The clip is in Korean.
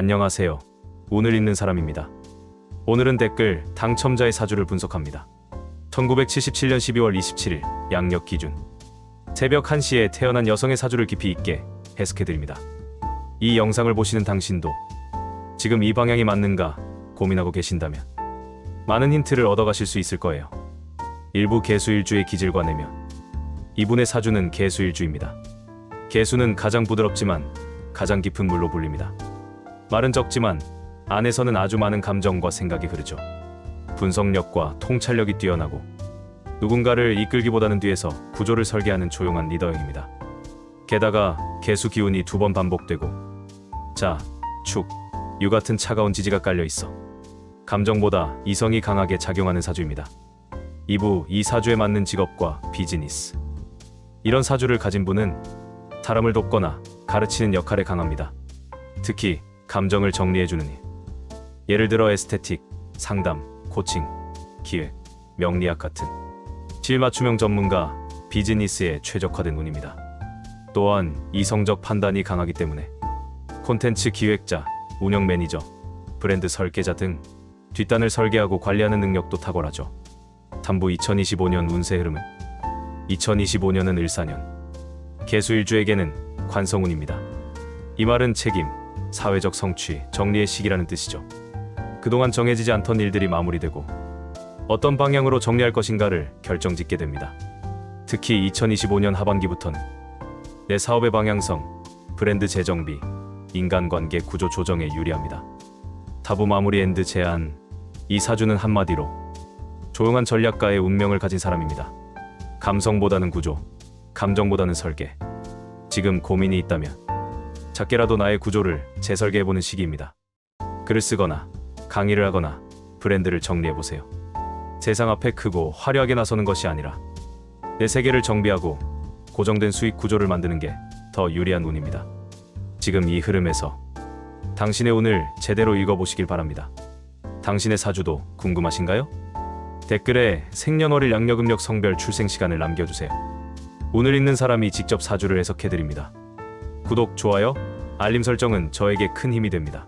안녕하세요. 오늘 있는 사람입니다. 오늘은 댓글 당첨자의 사주를 분석합니다. 1977년 12월 27일 양력 기준 새벽 1시에 태어난 여성의 사주를 깊이 있게 해석해드립니다. 이 영상을 보시는 당신도 지금 이 방향이 맞는가 고민하고 계신다면 많은 힌트를 얻어가실 수 있을 거예요. 일부 개수일주의 기질과 내면 이분의 사주는 개수일주입니다. 개수는 가장 부드럽지만 가장 깊은 물로 불립니다. 말은 적지만 안에서는 아주 많은 감정과 생각이 흐르죠. 분석력과 통찰력이 뛰어나고 누군가를 이끌기보다는 뒤에서 구조를 설계하는 조용한 리더형입니다. 게다가 개수 기운이 두 번 반복되고 자, 축, 유 같은 차가운 지지가 깔려 있어 감정보다 이성이 강하게 작용하는 사주입니다. 2부 이 사주에 맞는 직업과 비즈니스 이런 사주를 가진 분은 사람을 돕거나 가르치는 역할에 강합니다. 특히 감정을 정리해주는 일. 예를 들어 에스테틱, 상담, 코칭, 기획, 명리학 같은 질맞춤형 전문가, 비즈니스에 최적화된 운입니다. 또한 이성적 판단이 강하기 때문에 콘텐츠 기획자, 운영 매니저, 브랜드 설계자 등 뒷단을 설계하고 관리하는 능력도 탁월하죠. 탐부 2025년 운세 흐름은 2025년은 을사년, 개수 일주에게는 관성운입니다. 이 말은 책임, 사회적 성취, 정리의 시기라는 뜻이죠. 그동안 정해지지 않던 일들이 마무리되고 어떤 방향으로 정리할 것인가를 결정짓게 됩니다. 특히 2025년 하반기부터는 내 사업의 방향성, 브랜드 재정비, 인간관계 구조 조정에 유리합니다. 타부 마무리 엔드 제안, 이 사주는 한마디로 조용한 전략가의 운명을 가진 사람입니다. 감성보다는 구조, 감정보다는 설계. 지금 고민이 있다면 작게라도 나의 구조를 재설계해보는 시기입니다. 글을 쓰거나 강의를 하거나 브랜드를 정리해보세요. 세상 앞에 크고 화려하게 나서는 것이 아니라 내 세계를 정비하고 고정된 수익 구조를 만드는 게 더 유리한 운입니다. 지금 이 흐름에서 당신의 운을 제대로 읽어보시길 바랍니다. 당신의 사주도 궁금하신가요? 댓글에 생년월일 양력음력 성별 출생 시간을 남겨주세요. 오늘 있는 사람이 직접 사주를 해석해드립니다. 구독, 좋아요, 알림 설정은 저에게 큰 힘이 됩니다.